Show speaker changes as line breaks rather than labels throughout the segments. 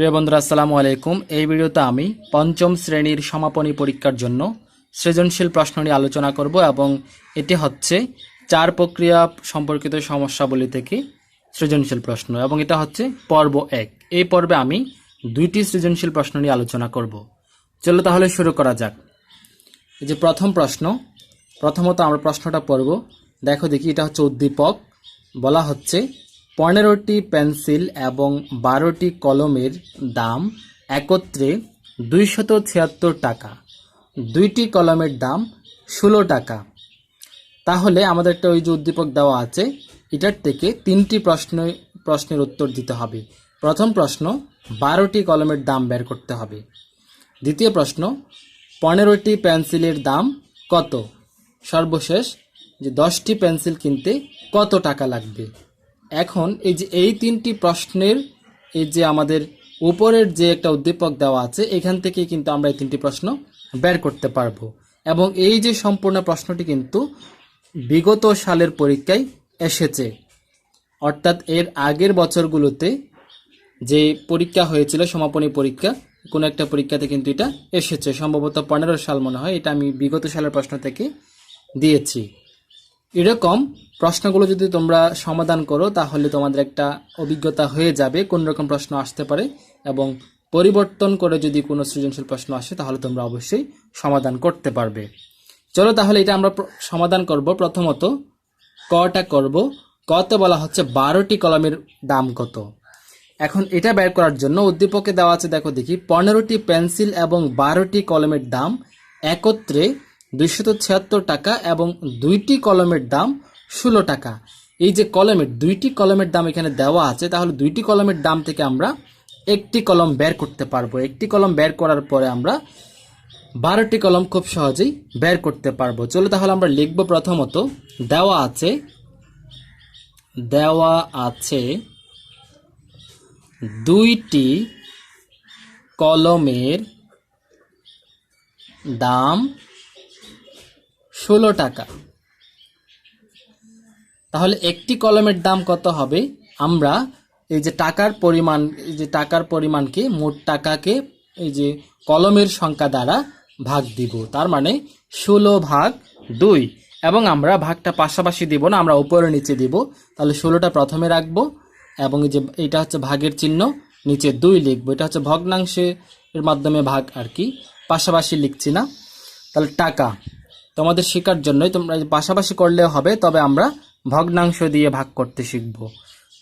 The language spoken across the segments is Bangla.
প্রিয় বন্ধুরা, আসসালামু আলাইকুম। এই ভিডিওতে আমি পঞ্চম শ্রেণির সমাপনী পরীক্ষার জন্য সৃজনশীল প্রশ্ন নিয়ে আলোচনা করব এবং এটি হচ্ছে চার প্রক্রিয়া সম্পর্কিত সমস্যাবলী থেকে সৃজনশীল প্রশ্ন এবং এটা হচ্ছে পর্ব এক। এই পর্বে আমি দুইটি সৃজনশীল প্রশ্ন নিয়ে আলোচনা করব। চলো তাহলে শুরু করা যাক। এই যে প্রথম প্রশ্ন, প্রথমত আমরা প্রশ্নটা পড়ব। দেখো দেখি, এটা হচ্ছে উদ্দীপক। বলা হচ্ছে পনেরোটি পেন্সিল এবং বারোটি কলমের দাম একত্রে দুইশত ছিয়াত্তর টাকা। দুইটি কলমের দাম ষোলো টাকা। তাহলে আমাদের একটা ওই যে উদ্দীপক দেওয়া আছে, এটার থেকে তিনটি প্রশ্ন প্রশ্নের উত্তর দিতে হবে। প্রথম প্রশ্ন, বারোটি কলমের দাম বের করতে হবে। দ্বিতীয় প্রশ্ন, পনেরোটি পেন্সিলের দাম কত? সর্বশেষ, যে দশটি পেন্সিল কিনতে কত টাকা লাগবে? এখন এই যে, এই তিনটি প্রশ্নের এই যে আমাদের উপরের যে একটা উদ্দীপক দেওয়া আছে, এখান থেকে কিন্তু আমরা এই তিনটি প্রশ্ন বের করতে পারব। এবং এই যে সম্পূর্ণ প্রশ্নটি কিন্তু বিগত সালের পরীক্ষায় এসেছে। অর্থাৎ এর আগের বছরগুলোতে যে পরীক্ষা হয়েছিল, সমাপনী পরীক্ষা, কোনো একটা পরীক্ষাতে কিন্তু এটা এসেছে। সম্ভবত পনেরো সাল মনে হয়, এটা আমি বিগত সালের প্রশ্ন থেকে দিয়েছি। এরকম প্রশ্নগুলো যদি তোমরা সমাধান করো, তাহলে তোমাদের একটা অভিজ্ঞতা হয়ে যাবে, কোন রকম প্রশ্ন আসতে পারে এবং পরিবর্তন করে যদি কোনো সৃজনশীল প্রশ্ন আসে, তাহলে তোমরা অবশ্যই সমাধান করতে পারবে। চলো তাহলে এটা আমরা সমাধান করব। প্রথমত, কটা করব? কতে বলা হচ্ছে বারোটি কলমের দাম কত? এখন এটা বের করার জন্য উদ্দীপকে দেওয়া আছে, দেখো দেখি, পনেরোটি পেন্সিল এবং বারোটি কলমের দাম একত্রে দুইশত ছিয়াত্তর টাকা এবং দুইটি কলমের দাম ষোলো টাকা। এই যে কলমের, দুইটি কলমের দাম এখানে দেওয়া আছে, তাহলে দুইটি কলমের দাম থেকে আমরা একটি কলম বের করতে পারব। একটি কলম বের করার পরে আমরা বারোটি কলম খুব সহজেই বের করতে পারব। চলো তাহলে আমরা লিখব প্রথমত, দেওয়া আছে দেওয়া আছে দুইটি কলমের দাম ষোলো টাকা। তাহলে একটি কলমের দাম কত হবে? আমরা এই যে টাকার পরিমাণ, এই যে টাকার পরিমাণকে মোট টাকাকে এই যে কলমের সংখ্যা দ্বারা ভাগ দিব। তার মানে ষোলো ভাগ দুই। এবং আমরা ভাগটা পাশাপাশি দিব না, আমরা উপরে নিচে দিব। তাহলে ষোলোটা প্রথমে রাখব এবং এই যে এটা হচ্ছে ভাগের চিহ্ন, নিচে দুই লিখব। এটা হচ্ছে ভগ্নাংশের মাধ্যমে ভাগ আর কি। পাশাপাশি লিখছি না। তাহলে টাকা। তোমাদের শেখার জন্যই তোমরা পাশাপাশি করলে হবে, তবে আমরা ভগ্নাংশ দিয়ে ভাগ করতে শিখব।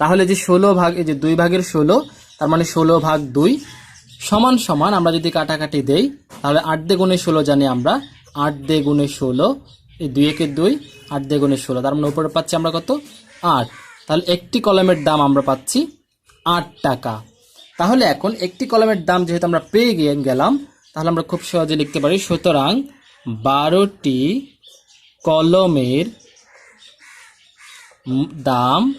তাহলে যে ষোলো ভাগ, এই যে দুই ভাগের ষোলো, তার মানে ষোলো ভাগ দুই সমান সমান আমরা যদি কাটাকাটি দেই, তাহলে আট দে গুণে ষোলো জানি আমরা, আট দে গুণে ষোলো, এই দুই একে দুই, আট দে গুণে ষোলো, তার মানে উপরে পাচ্ছি আমরা কত? আট। তাহলে একটি কলমের দাম আমরা পাচ্ছি আট টাকা। তাহলে এখন একটি কলমের দাম যেহেতু আমরা পেয়ে গিয়ে গেলাম, তাহলে আমরা খুব সহজে লিখতে পারি, সুতরাং বারোটি কলমের দাম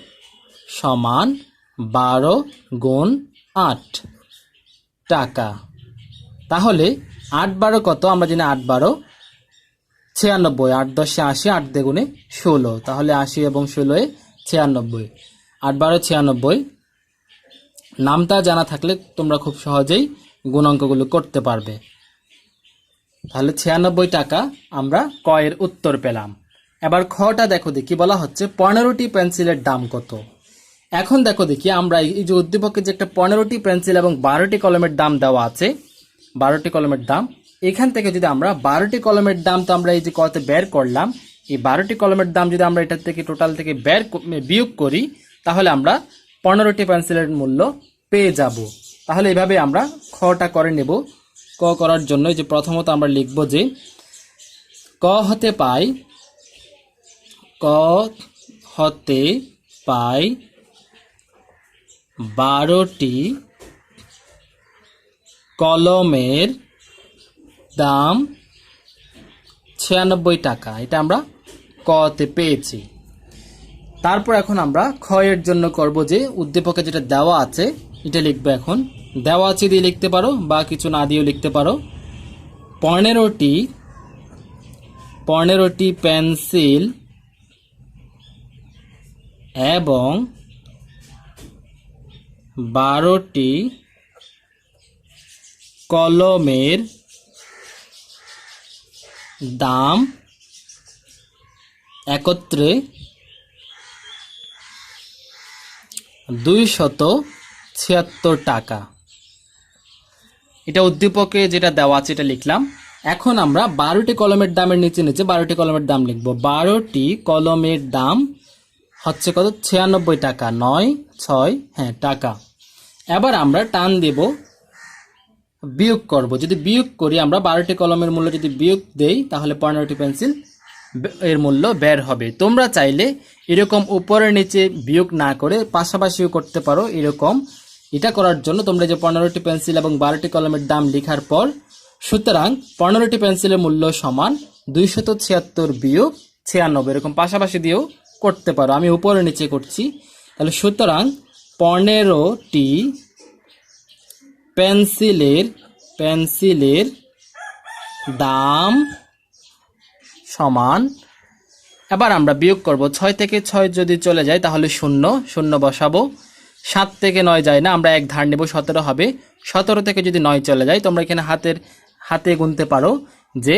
সমান বারো গুণ আট টাকা। তাহলে আট বারো কত? আমরা জানি আট বারো। ছিয়ানব্বই, আট দশে আশি, আট দেগুণে ষোলো। তাহলে আশি এবং ষোলোয় ছিয়ানব্বই। আট বারো, ছিয়ানব্বই। নামটা জানা থাকলে তোমরা খুব সহজেই গুণাঙ্কগুলো করতে পারবে। তাহলে ছিয়ানব্বই টাকা আমরা কয়ের উত্তর পেলাম। এবার খটা দেখো দেখি, বলা হচ্ছে পনেরোটি পেন্সিলের দাম কত। এখন দেখো দেখি, আমরা এই যে উদ্দীপকে যে একটা পনেরোটি পেন্সিল এবং বারোটি কলমের দাম দেওয়া আছে, বারোটি কলমের দাম। এখান থেকে যদি আমরা বারোটি কলমের দাম তো আমরা এই যে কত বের করলাম, এই বারোটি কলমের দাম যদি আমরা এটার থেকে টোটাল থেকে বের বিয়োগ করি, তাহলে আমরা পনেরোটি পেন্সিলের মূল্য পেয়ে যাব। তাহলে এভাবে আমরা খটা করে নেব। ক করার জন্য যে প্রথমত আমরা লিখব যে ক হতে পাই, ক হতে পাই বারোটি কলমের দাম ছিয়ানব্বই টাকা। এটা আমরা কতে পেয়েছি। তারপর এখন আমরা ক্ষয়ের জন্য করব যে উদ্দীপকে যেটা দেওয়া আছে, এটা লিখব এখন। দেওয়া আছে দিয়ে লিখতে পারো বা কিছু না দিয়েও লিখতে পারো। পনেরোটি পনেরোটি পেন্সিল এবং বারোটি কলমের দাম একত্রে দুইশত ছিয়াত্তর টাকা। এটা উদ্দীপকে যেটা দেওয়া আছে, এটা লিখলাম। এখন আমরা বারোটি কলমের দামের নিচে নিচে বারোটি কলমের দাম লিখব। বারোটি কলমের দাম হচ্ছে কত? ছিয়ানব্বই টাকা। নয়, ছয় হ্যাঁ টাকা। এবার আমরা টান দেব, বিয়োগ করব। যদি বিয়োগ করি, আমরা বারোটি কলমের মূল্য যদি বিয়োগ দেই, তাহলে পনেরোটি পেন্সিল এর মূল্য বের হবে। তোমরা চাইলে এরকম উপরের নিচে বিয়োগ না করে পাশাপাশিও করতে পারো এরকম এটা করার জন্য তোমরা যে পনেরোটি পেন্সিল এবং বারোটি কলমের দাম লেখার পর, সুতরাং পনেরোটি পেন্সিলের মূল্য সমান দুইশত ছিয়াত্তর বিয়োগ ছিয়ানব্বই। এরকম পাশাপাশি দিয়েও করতে পারো। আমি উপরে নিচে করছি। তাহলে সুতরাং পনেরোটি পেন্সিলের পেন্সিলের দাম সমান, এবার আমরা বিয়োগ করব। ছয় থেকে ছয় যদি চলে যায় তাহলে শূন্য শূন্য বসাবো। সাত থেকে নয় যায় না, আমরা এক ধার নেব, সতেরো হবে। সতেরো থেকে যদি নয় চলে যায়, তোমরা এখানে হাতের, হাতে গুনতে পারো যে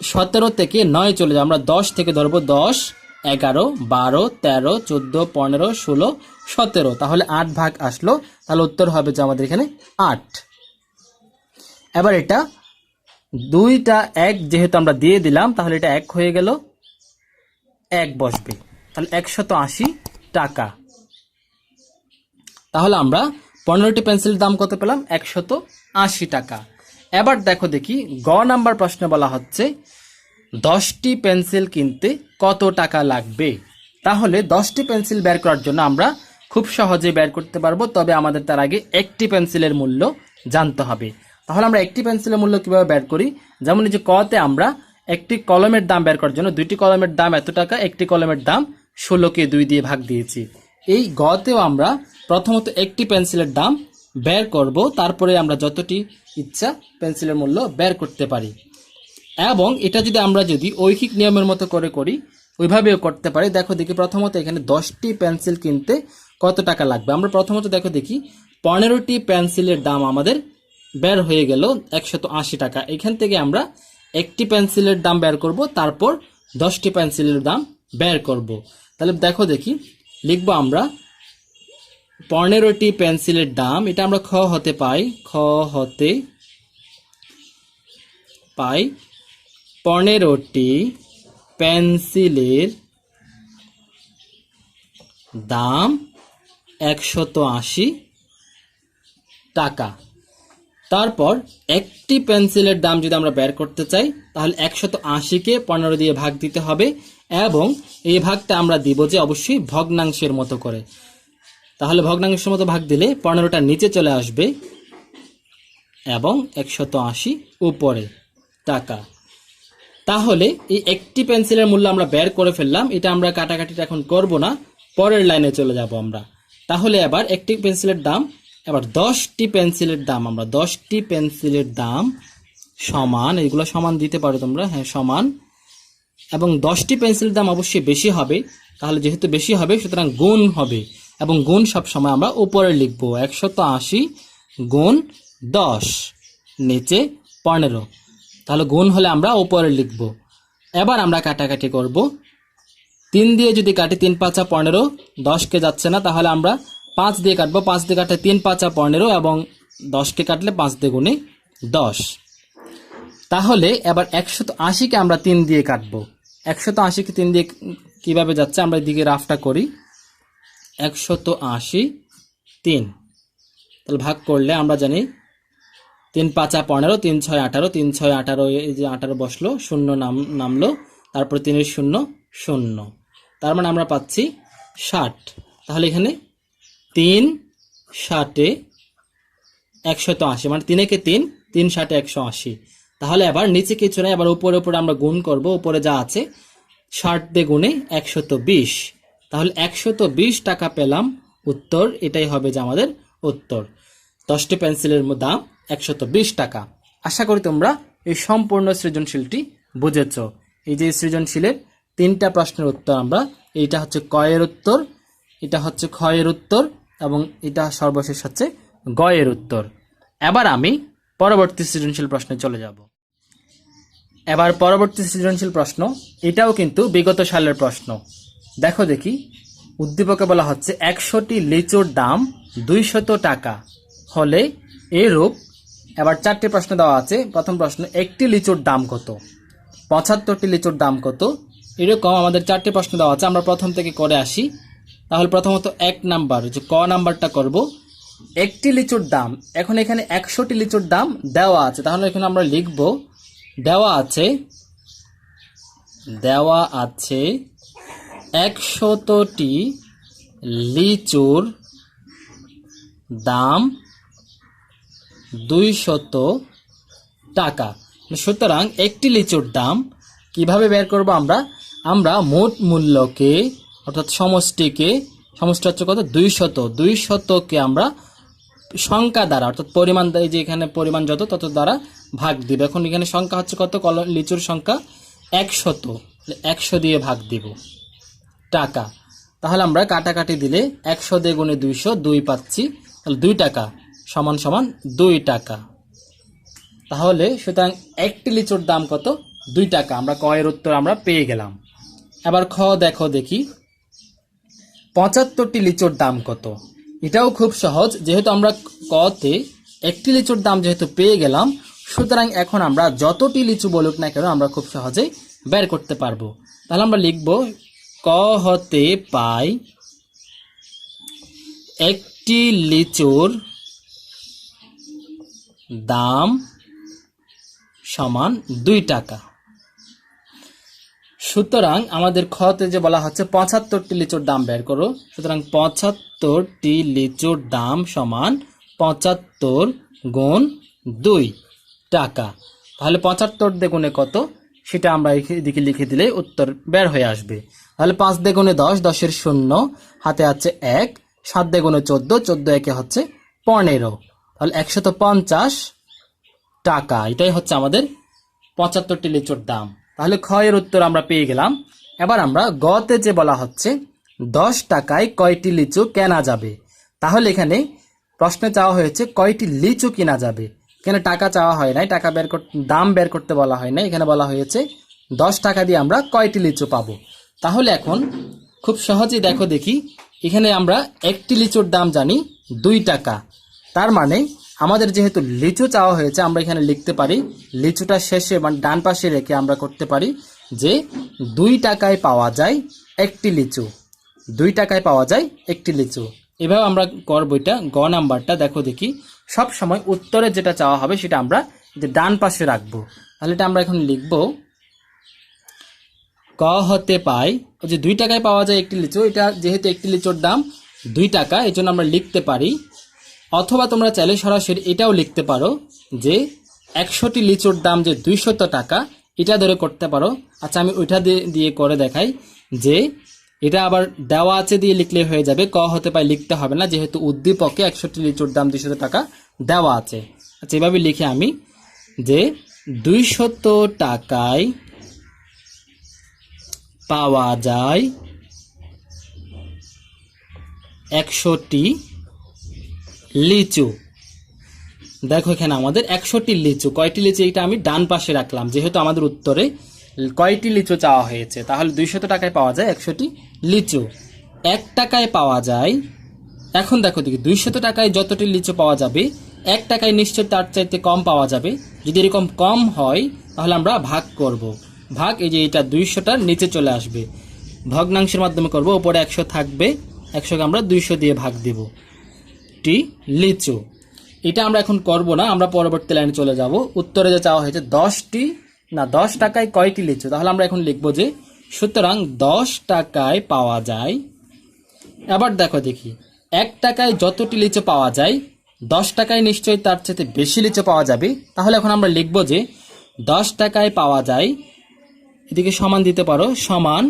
সতেরো থেকে নয় চলে যায়। আমরা দশ থেকে ধরবো দশ, এগারো, বারো, তেরো, চোদ্দ, পনেরো, ষোলো, সতেরো। তাহলে আট ভাগ আসলো, তাহলে উত্তর হবে যে আমাদের এখানে আট। এবার এটা দুইটা এক যেহেতু আমরা দিয়ে দিলাম, তাহলে এটা এক হয়ে গেল, এক বসবে। তাহলে একশত আশি টাকা। তাহলে আমরা পনেরোটি পেন্সিলের দাম কত পেলাম? একশত আশি টাকা। এবার দেখো দেখি, গ নাম্বার প্রশ্নে বলা হচ্ছে, দশটি পেন্সিল কিনতে কত টাকা লাগবে? তাহলে দশটি পেন্সিল বের করার জন্য আমরা খুব সহজে বের করতে পারব, তবে আমাদের তার আগে একটি পেন্সিলের মূল্য জানতে হবে। তাহলে আমরা একটি পেন্সিলের মূল্য কীভাবে বের করি? যেমন এই যে কতে আমরা একটি কলমের দাম বের করার জন্য, দুইটি কলমের দাম এত টাকা, একটি কলমের দাম ষোলোকে দুই দিয়ে ভাগ দিয়েছি। এই গতেও আমরা প্রথমত একটি পেন্সিলের দাম বের করব, তারপরে আমরা যতটি ইচ্ছা পেন্সিলের মূল্য বের করতে পারি। এবং এটা যদি আমরা যদি ঐহিক নিয়মের মতো করে করি, ওইভাবেও করতে পারি। দেখো দেখি প্রথমত এখানে দশটি পেন্সিল কিনতে কত টাকা লাগবে? আমরা প্রথমত দেখো দেখি, পনেরোটি পেন্সিলের দাম আমাদের বের হয়ে গেল একশত আশি টাকা। এখান থেকে আমরা একটি পেন্সিলের দাম বের করব, তারপর দশটি পেন্সিলের দাম বের করব। তাহলে দেখো দেখি লিখব আমরা। পনেরোটি পেন্সিলের দাম, এটা আমরা খ হতে পাই, খ হতে পাই। পনেরোটি পেন্সিলের দাম একশত আশি টাকা। তারপর একটি পেন্সিলের দাম যদি আমরা বের করতে চাই, তাহলে একশত আশিকে পনেরো দিয়ে ভাগ দিতে হবে এবং এই ভাগটা আমরা দিব যে অবশ্যই ভগ্নাংশের মতো করে। তাহলে ভগ্নাংশের মতো ভাগ দিলে পনেরোটা নিচে চলে আসবে এবং একশত আশি উপরে টাকা। তাহলে এই একটি পেন্সিলের মূল্য আমরা বের করে ফেললাম, এটা আমরা কাটাকাটিটা এখন করব না, পরের লাইনে চলে যাব আমরা। তাহলে এবার একটি পেন্সিলের দাম এবার দশটি পেন্সিলের দাম, আমরা দশটি পেন্সিলের দাম সমান, এগুলো সমান দিতে পারো তোমরা হ্যাঁ সমান। এবং দশটি পেন্সিলের দাম অবশ্যই বেশি হবে, তাহলে যেহেতু বেশি হবে, সুতরাং গুণ হবে। এবং গুণ সব সময় আমরা উপরে লিখব, একশত আশি গুণ দশ, নিচে পনেরো। তাহলে গুণ হলে আমরা উপরে লিখব। এবার আমরা কাটাকাটি করব। তিন দিয়ে যদি কাটি তিন পাঁচা পনেরো, দশকে যাচ্ছে না, তাহলে আমরা পাঁচ দিয়ে কাটবো, পাঁচ দিয়ে কাটলে তিন, পাঁচা পনেরো এবং দশকে কাটলে পাঁচ দিয়ে গুণে দশ। তাহলে এবার একশত আশিকে আমরা তিন দিয়ে কাটবো। একশত আশিকে তিন দিয়ে কীভাবে যাচ্ছে? আমরা এদিকে রাফটা করি। একশত আশি তিন। তাহলে ভাগ করলে আমরা জানি তিন, পাঁচা পনেরো, তিন, ছয়, আঠারো, তিন, ছয়, আঠারো, এই যে আঠারো বসল, শূন্য নাম, নামলো, তারপর তিনের শূন্য শূন্য। তার মানে আমরা পাচ্ছি ষাট। তাহলে এখানে তিন ষাটে একশত আশি মানে তিনেকে তিন তিন ষাটে একশো আশি। তাহলে আবার নিচে কিছু নেই আবার উপরে উপরে আমরা গুণ করব, উপরে যা আছে, ষাট দিয়ে গুণে একশত বিশ। তাহলে একশত বিশ টাকা পেলাম, উত্তর এটাই হবে যে আমাদের উত্তর। দশটি পেন্সিলের দাম একশত বিশ টাকা। আশা করি তোমরা এই সম্পূর্ণ সৃজনশীলটি বুঝেছ। এই যে সৃজনশীলের তিনটা প্রশ্নের উত্তর আমরা, এইটা হচ্ছে কয়ের উত্তর, এটা হচ্ছে ক্ষয়ের উত্তর এবং এটা সর্বশেষ হচ্ছে গয়ের উত্তর। এবার আমি পরবর্তী সৃজনশীল প্রশ্নে চলে যাব। এবার পরবর্তী সৃজনশীল প্রশ্ন, এটাও কিন্তু বিগত সালের প্রশ্ন। দেখো দেখি, উদ্দীপকে বলা হচ্ছে একশোটি লিচুর দাম দুইশত টাকা। হলে এরূপ, এবার চারটি প্রশ্ন দেওয়া আছে। প্রথম প্রশ্ন, একটি লিচুর দাম কত? পঁচাত্তরটি লিচুর দাম কত? এরকম আমাদের চারটি প্রশ্ন দেওয়া আছে। আমরা প্রথম থেকে করে আসি। তাহলে প্রথমত এক নাম্বার, যে ক নাম্বারটা করব। একটি লিচুর দাম, এখন এখানে একশোটি লিচুর দাম দেওয়া আছে। তাহলে এখানে আমরা লিখব, দেওয়া আছে দেওয়া আছে একশতটি লিচুর দাম দুইশত টাকা। সুতরাং একটি লিচুর দাম কীভাবে বের করব আমরা? আমরা মোট মূল্যকে অর্থাৎ সমষ্টিকে, সমষ্টি হচ্ছে কত? দুইশত দুইশতকে আমরা সংখ্যা দ্বারা, অর্থাৎ পরিমাণ যে এখানে পরিমাণ যত, তত দ্বারা ভাগ দিব। এখন এখানে সংখ্যা হচ্ছে কত? কল, লিচুর সংখ্যা একশত। একশো দিয়ে ভাগ দিব। টাকা। তাহলে আমরা কাটাকাটি দিলে একশো দিয়ে গুণে দুইশো, দুই পাচ্ছি। তাহলে দুই টাকা সমান সমান দুই টাকা। তাহলে সুতরাং একটি লিচুর দাম কত? দুই টাকা। আমরা কয়ের উত্তর আমরা পেয়ে গেলাম। এবার খ দেখো দেখি। পঁচাত্তরটি লিচুর দাম কত? এটাও খুব সহজ, যেহেতু আমরা কতে একটি লিচুর দাম যেহেতু পেয়ে গেলাম, সুতরাং এখন আমরা যতটি লিচু বলুক না কেন আমরা খুব সহজেই বের করতে পারব। তাহলে আমরা লিখব ক হতে পাই একটি লিচুর দাম সমান দুই টাকা। সুতরাং আমাদের খতে যে বলা হচ্ছে পঁচাত্তরটি লিচুর দাম বের করো। সুতরাং পঁচাত্তরটি লিচুর দাম সমান পঁচাত্তর গুণ দুই টাকা। তাহলে পঁচাত্তর দ্বিগুণে কত? সেটা আমরা এদিকে লিখে দিলে উত্তর বের হয়ে আসবে। তাহলে পাঁচ দ্বিগুণে দশ, দশের শূন্য, হাতে আছে এক, সাত দ্বিগুণে চোদ্দ চোদ্দ একে হচ্ছে পনেরো। তাহলে একশত পঞ্চাশ টাকা। এটাই হচ্ছে আমাদের পঁচাত্তরটি লিচুর দাম। তাহলে ক্ষয়ের উত্তর আমরা পেয়ে গেলাম। এবার আমরা গতে যে বলা হচ্ছে, দশ টাকায় কয়টি লিচু কেনা যাবে? তাহলে এখানে প্রশ্নে চাওয়া হয়েছে, কয়টি লিচু কেনা যাবে? এখানে টাকা চাওয়া হয় নাই, টাকা বের করতে দাম বের করতে বলা হয় নাই। এখানে বলা হয়েছে, দশ টাকা দিয়ে আমরা কয়টি লিচু পাবো? তাহলে এখন খুব সহজেই দেখো দেখি, এখানে আমরা একটি লিচুর দাম জানি দুই টাকা। তার মানে আমাদের যেহেতু লিচু চাওয়া হয়েছে, আমরা এখানে লিখতে পারি, লিচুটা শেষে মানে ডান পাশে রেখে আমরা করতে পারি যে দুই টাকায় পাওয়া যায় একটি লিচু। দুই টাকায় পাওয়া যায় একটি লিচু। এভাবে আমরা করব এটা, গ নাম্বারটা, দেখো দেখি। সব সময় উত্তরে যেটা চাওয়া হবে সেটা আমরা যে ডান পাশে রাখব। তাহলে এটা আমরা এখন লিখব ক হতে পাই যে দুই টাকায় পাওয়া যায় একটি লিচু, এটা যেহেতু একটি লিচুর দাম দুই টাকা এই জন্য আমরা লিখতে পারি অথবা তোমরা চাইলে সরাসরি এটাও লিখতে পারো যে একশোটি লিচুর দাম যে দুইশত টাকা, এটা ধরে করতে পারো। আচ্ছা আমি ওইটা দিয়ে করে দেখাই যে এটা আবার দেওয়া আছে দিয়ে লিখলে হয়ে যাবে, ক হতে পাই লিখতে হবে না, যেহেতু উদ্দীপকে একশোটি লিচুর দাম দুইশত টাকা দেওয়া আছে। আচ্ছা এভাবে লিখে আমি যে দুইশত টাকায় পাওয়া যায় একশোটি লিচু। দেখো এখানে আমাদের একশোটি লিচু। কয়টি লিচু? এইটা আমি ডান পাশে রাখলাম, যেহেতু আমাদের উত্তরে কয়টি লিচু চাওয়া হয়েছে? তাহলে দুইশত টাকায় পাওয়া যায় একশোটি লিচু। এক টাকায় পাওয়া যায়, এখন দেখো দেখি দুইশত টাকায় যতটি লিচু পাওয়া যাবে, এক টাকায় নিশ্চয় তার চাইতে কম পাওয়া যাবে। যদি এরকম কম হয়, তাহলে আমরা ভাগ করব। ভাগ, এই যে এটা দুইশোটার নিচে চলে আসবে। ভগ্নাংশের মাধ্যমে করব উপরে একশো থাকবে, একশোকে আমরা দুইশো দিয়ে ভাগ দিব। টি লিচু। এটা আমরা এখন করব না, আমরা পরবর্তী লাইনে চলে যাব। উত্তরে যে চাওয়া হয়েছে দশটি, না, দশ টাকায় কয়টি লিচু? তাহলে আমরা এখন লিখব যে, সুতরাং দশ টাকায় পাওয়া যায়। এবার দেখো দেখি, এক টাকায় যতটি লিচু পাওয়া যায়, দশ টাকায় নিশ্চয়ই তার চেয়ে বেশি লিচু পাওয়া যাবে। তাহলে এখন আমরা লিখব যে, দশ টাকায় পাওয়া যায়, এদিকে সমান দিতে পারো, সমান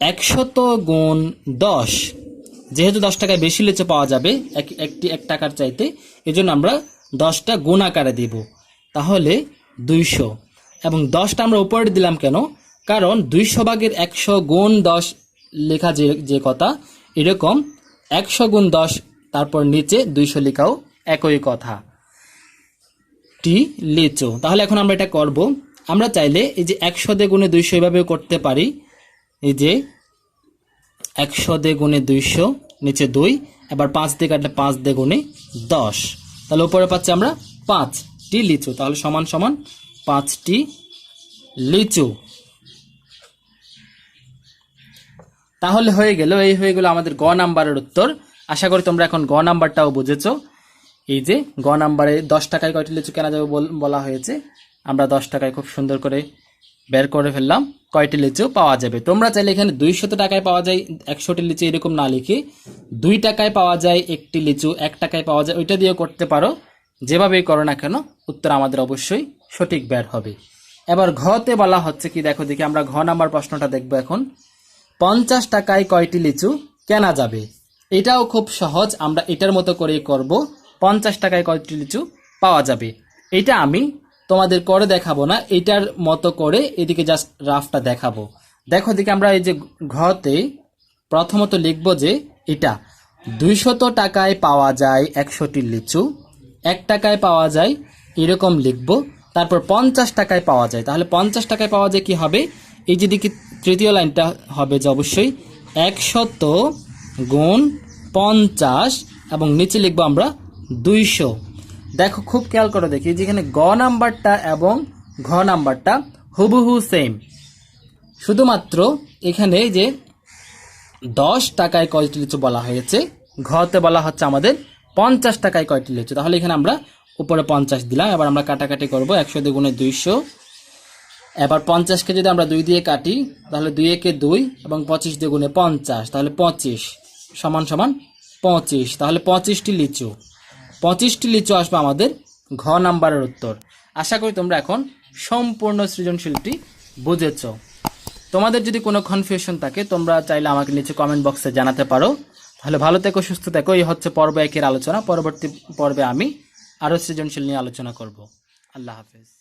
একশত গুণ দশ। যেহেতু দশ টাকায় বেশি লিচু পাওয়া যাবে, এক, একটি, এক টাকার চাইতে এই জন্য আমরা দশটা গুণ আকারে দিব। তাহলে দুইশো। এবং দশটা আমরা উপরে দিলাম কেন? কারণ দুইশো ভাগের একশো গুণ দশ লেখা যে যে কথা, এরকম একশো গুণ দশ, তারপর নিচে দুইশো লেখাও একই কথা। টি লিচু। তাহলে এখন আমরা এটা করব। আমরা চাইলে এই যে একশো দিয়ে গুণে দুইশো এভাবেও করতে পারি। এই যে একশো দিয়ে গুণে দুইশো নিচে দুই, এবার পাঁচ দিয়ে কাটলে পাঁচ দিয়ে দশ। তাহলে উপরে পাচ্ছি আমরা পাঁচটি লিচু। তাহলে সমান সমান পাঁচটি লিচু। তাহলে হয়ে গেল, এই হয়ে গেল আমাদের গ নাম্বারের উত্তর। আশা করি তোমরা এখন গ নাম্বারটাও বুঝেছ। এই যে গ নাম্বারে দশ টাকায় কয়টি লিচু কেনা যাবে বল- বলা হয়েছে। আমরা দশ টাকায় খুব সুন্দর করে বের করে ফেললাম, কয়টি লিচু পাওয়া যাবে? তোমরা চাইলে এখানে দুইশত টাকায় পাওয়া যায়, একশোটি লিচু এরকম না লিখে। দুই টাকায় পাওয়া যায় একটি লিচু, এক টাকায় পাওয়া যায়, ওইটা দিয়েও করতে পারো। যেভাবেই করো না কেন, উত্তর আমাদের অবশ্যই সঠিক বের হবে। এবার ঘতে বলা হচ্ছে কি, দেখো দেখি, আমরা ঘ নাম্বার প্রশ্নটা দেখব এখন। পঞ্চাশ টাকায় কয়টি লিচু কেনা যাবে? এটাও খুব সহজ, আমরা এটার মতো করেই করব। পঞ্চাশ টাকায় কয়টি লিচু পাওয়া যাবে? এটা আমি তোমাদের করে দেখাবো না, এটার মতো করে এদিকে জাস্ট রাফটা দেখাবো। দেখো দিকে আমরা এই যে ঘতে প্রথমত লিখব যে এটা, দুইশত টাকায় পাওয়া যায় একশোটি লিচু, এক টাকায় পাওয়া যায় এরকম লিখব, তারপর পঞ্চাশ টাকায় পাওয়া যায়। তাহলে পঞ্চাশ টাকায় পাওয়া যায় কি হবে? এই যে দিকে তৃতীয় লাইনটা হবে যে অবশ্যই একশত গুণ পঞ্চাশ, এবং নিচে লিখব আমরা দুইশো। দেখো, খুব খেয়াল করে দেখি যেখানে গ নাম্বারটা এবং ঘ নাম্বারটা হুবহু সেম শুধুমাত্র এখানে যে দশ টাকায় কয়টি লিচু বলা হয়েছে, ঘতে বলা হচ্ছে আমাদের পঞ্চাশ টাকায় কয়টি লিচু। তাহলে এখানে আমরা উপরে পঞ্চাশ দিলাম, এবার আমরা কাটাকাটি করব একশো দ্বিগুণে দুইশো। এবার পঞ্চাশকে যদি আমরা দুই দিয়ে কাটি, তাহলে দুই একে দুই এবং পঁচিশ দ্বিগুণে পঞ্চাশ, তাহলে পঁচিশ সমান সমান পঁচিশ। তাহলে পঁচিশটি লিচু। পঁচিশটি লিচু আসবে আমাদের ঘ নাম্বারের উত্তর। আশা করি তোমরা এখন সম্পূর্ণ সৃজনশীলটি বুঝেছ। তোমাদের যদি কোনো কনফিউশন থাকে, তোমরা চাইলে আমাকে নিচে কমেন্ট বক্সে জানাতে পারো। তাহলে ভালো থেকো, সুস্থ থেকো। এই হচ্ছে পর্ব একের আলোচনা। পরবর্তী পর্বে আমি আরও সৃজনশীল নিয়ে আলোচনা করব। আল্লাহ হাফেজ।